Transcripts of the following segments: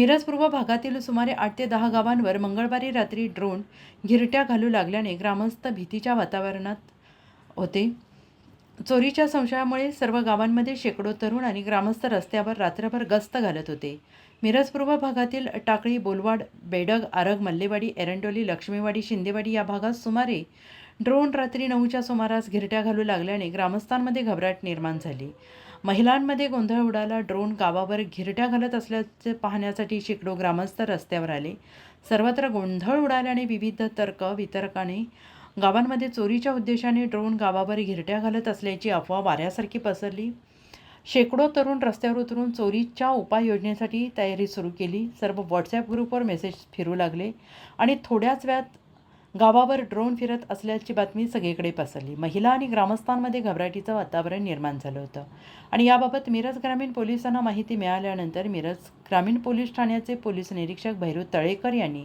मिरज पूर्व भागातील सुमारे आठ ते दहा गावांवर मंगळवारी रात्री ड्रोन घिरट्या घालू लागल्याने ग्रामस्थ भीतीच्या वातावरणात होते. चोरीच्या संशयामुळे सर्व गावांमध्ये शेकडो तरुण आणि ग्रामस्थ रस्त्यावर रात्रभर गस्त घालत होते. मिरज पूर्व भागातील टाकळी बोलवाड बेडग आरग मल्लेवाडी एरंडोली लक्ष्मीवाडी शिंदेवाडी या भागात सुमारे ड्रोन रात्री नऊच्या सुमारास घिरट्या घालू लागल्याने ग्रामस्थांमध्ये घबराट निर्माण झाली. महिलांमध्ये गोंधळ उडाला ड्रोन गावावर घिरट्या घालत असल्याचे पाहण्यासाठी शेकडो ग्रामस्थ रस्त्यावर आले. सर्वत्र गोंधळ उडाल्याने विविध तर्क वितर्काने गावांमध्ये चोरीच्या उद्देशाने ड्रोन गावावर घिरट्या घालत असल्याची अफवा वाऱ्यासारखी पसरली. शेकडो तरुण रस्त्यावर उतरून चोरीच्या उपाययोजनेसाठी तयारी सुरू केली. सर्व व्हॉट्सॲप ग्रुपवर मेसेज फिरू लागले आणि थोड्याच वेळात गावावर ड्रोन फिरत असल्याची बातमी सगळीकडे पसरली. महिला आणि ग्रामस्थांमध्ये घबराटीचं वातावरण निर्माण झालं होतं. आणि याबाबत मिरज ग्रामीण पोलिसांना माहिती मिळाल्यानंतर मिरज ग्रामीण पोलीस ठाण्याचे पोलीस निरीक्षक भैरू तळेकर यांनी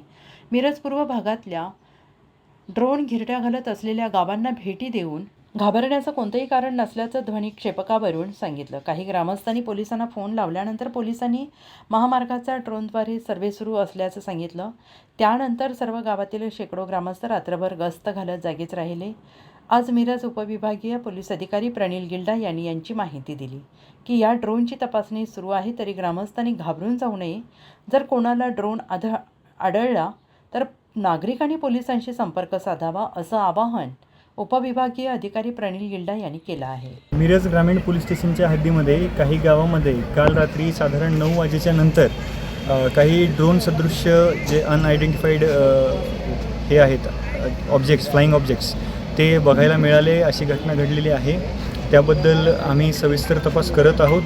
मिरज पूर्व भागातल्या ड्रोन घिरट्या घालत असलेल्या गावांना भेटी देऊन घाबरण्याचं कोणतंही कारण नसल्याचं ध्वनी क्षेपकावरून सांगितलं. काही ग्रामस्थांनी पोलिसांना फोन लावल्यानंतर पोलिसांनी महामार्गाचा ड्रोनद्वारे सर्वे सुरू असल्याचं सांगितलं. त्यानंतर सर्व गावातील शेकडो ग्रामस्थ रात्रभर गस्त घालत जागीच राहिले. आज मिरज उपविभागीय पोलीस अधिकारी प्रणील गिल्डा यांनी यांची माहिती दिली की या ड्रोनची तपासणी सुरू आहे तरी ग्रामस्थांनी घाबरून जाऊ नये. जर कोणाला ड्रोन आढळ आढळला तर नागरिकांनी पोलिसांशी संपर्क साधावा असं आवाहन उपविभागीय अधिकारी प्रणील गिल्डा यांनी केला आहे. मिरज ग्रामीण पोलीस स्टेशनच्या हद्दीमध्ये काही गावामध्ये काल रात्री साधारण नऊ वाजेच्या नंतर काही ड्रोन सदृश्य जे अनआयडेंटिफाईड हे आहेत ऑब्जेक्ट्स फ्लाईंग ऑब्जेक्ट्स ते बघायला मिळाले. अशी घटना घडलेली आहे. त्याबद्दल आम्ही सविस्तर तपास करत आहोत.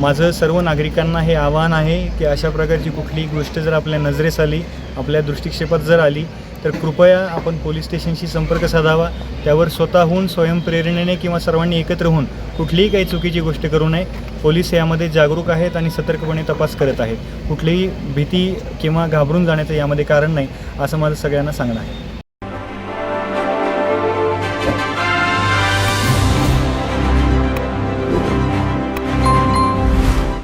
माझं सर्व नागरिकांना हे आवाहन आहे की अशा प्रकारची कुठलीही गोष्ट जर आपल्या नजरेस आली आपल्या दृष्टिक्षेपात जर आली तर कृपया आपण पोलीस स्टेशनशी संपर्क साधावा. त्यावर स्वतःहून स्वयंप्रेरणेने किंवा सर्वांनी एकत्र होऊन कुठलीही काही चुकीची गोष्ट करू नये. पोलीस यामध्ये जागरूक आहेत आणि सतर्कपणे तपास करत आहेत. कुठलीही भीती किंवा घाबरून जाण्याचं यामध्ये कारण नाही असं माझं सगळ्यांना सांगणं आहे.